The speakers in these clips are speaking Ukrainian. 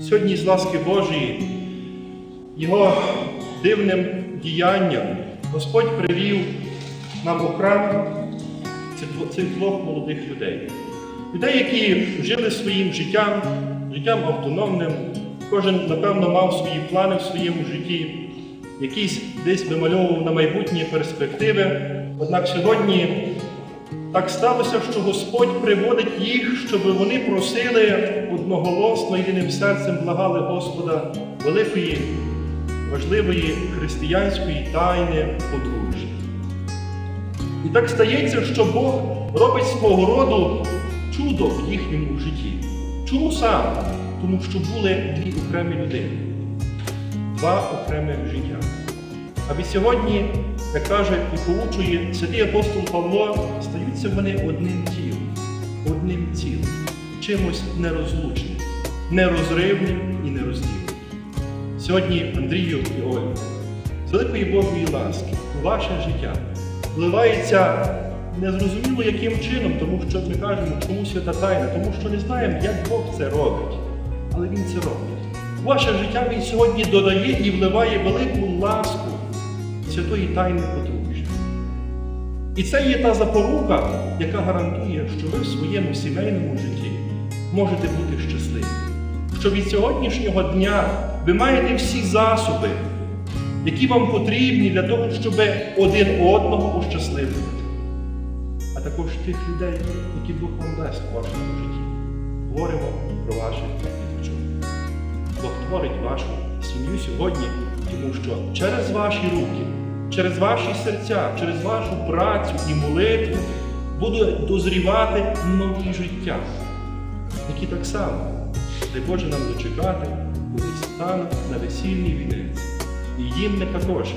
Сьогодні з ласки Божої, Його дивним діянням Господь привів нам у цих- двох молодих людей. Людей, які жили своїм життям, життям автономним. Кожен, напевно, мав свої плани в своєму житті, якийсь десь вимальовував на майбутнє перспективи. Однак сьогодні так сталося, що Господь приводить їх, щоб вони просили одноголосно єдиним серцем благали Господа великої, важливої християнської тайни подружжя. І так стається, що Бог робить свого роду чудо в їхньому житті. Чому саме? Тому що були дві окремі людини, два окремі життя. А від сьогодні, як каже і поучує святий апостол Павло, стаються вони одним тілом, одним цілим, чимось нерозлучним, нерозривним і нероздільним. Сьогодні Андрію і Олі, з великої Божої ласки, у ваше життя вливається незрозуміло яким чином, тому що ми кажемо, чому свята тайна, тому що не знаємо, як Бог це робить. Але Він це робить. Ваше життя Він сьогодні додає і вливає велику ласку святої тайни подружжя. І це є та запорука, яка гарантує, що ви в своєму сімейному житті можете бути щасливі. Що від сьогоднішнього дня ви маєте всі засоби, які вам потрібні для того, щоб один одного ощасливити. А також тих людей, які Бог вам дасть у вашому житті. Говоримо про ваших діточок. Бог творить вашу сім'ю сьогодні, тому що через ваші руки, через ваші серця, через вашу працю і молитву буде дозрівати нові життя, які так само, дай Боже нам дочекати, коли стануть на весільний вінець. І їм ми також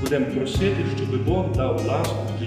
будемо просити, щоб Бог дав ласку в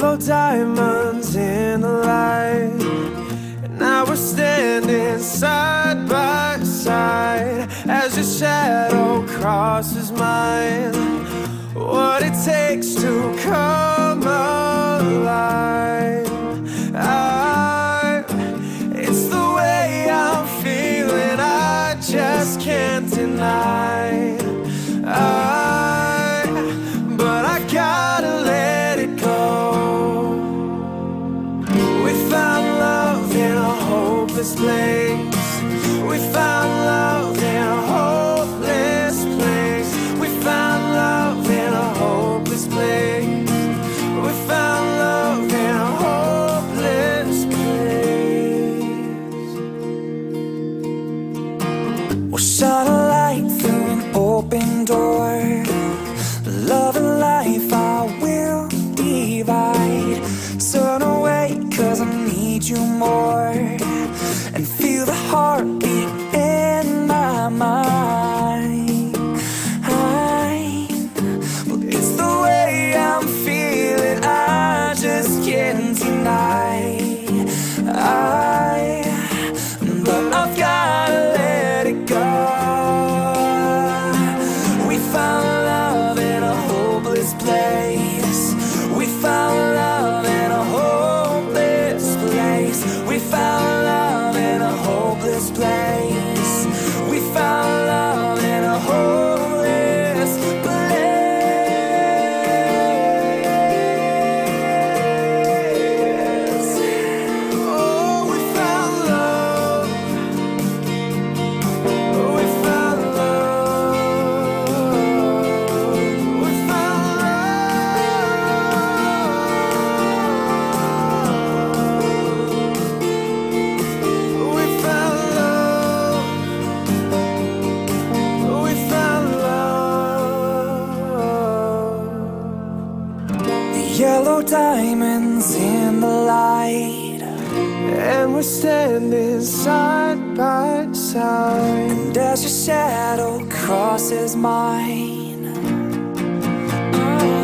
Yellow diamonds in the light. And now we're standing side by side as your shadow crosses mine. What it takes to come alive. I, it's the way I'm feeling, I just can't deny. We found love in a hopeless place. We found love in a hopeless place. We found love in a hopeless place. We found diamonds in the light And we're standing side by side And as your shadow crosses mine oh.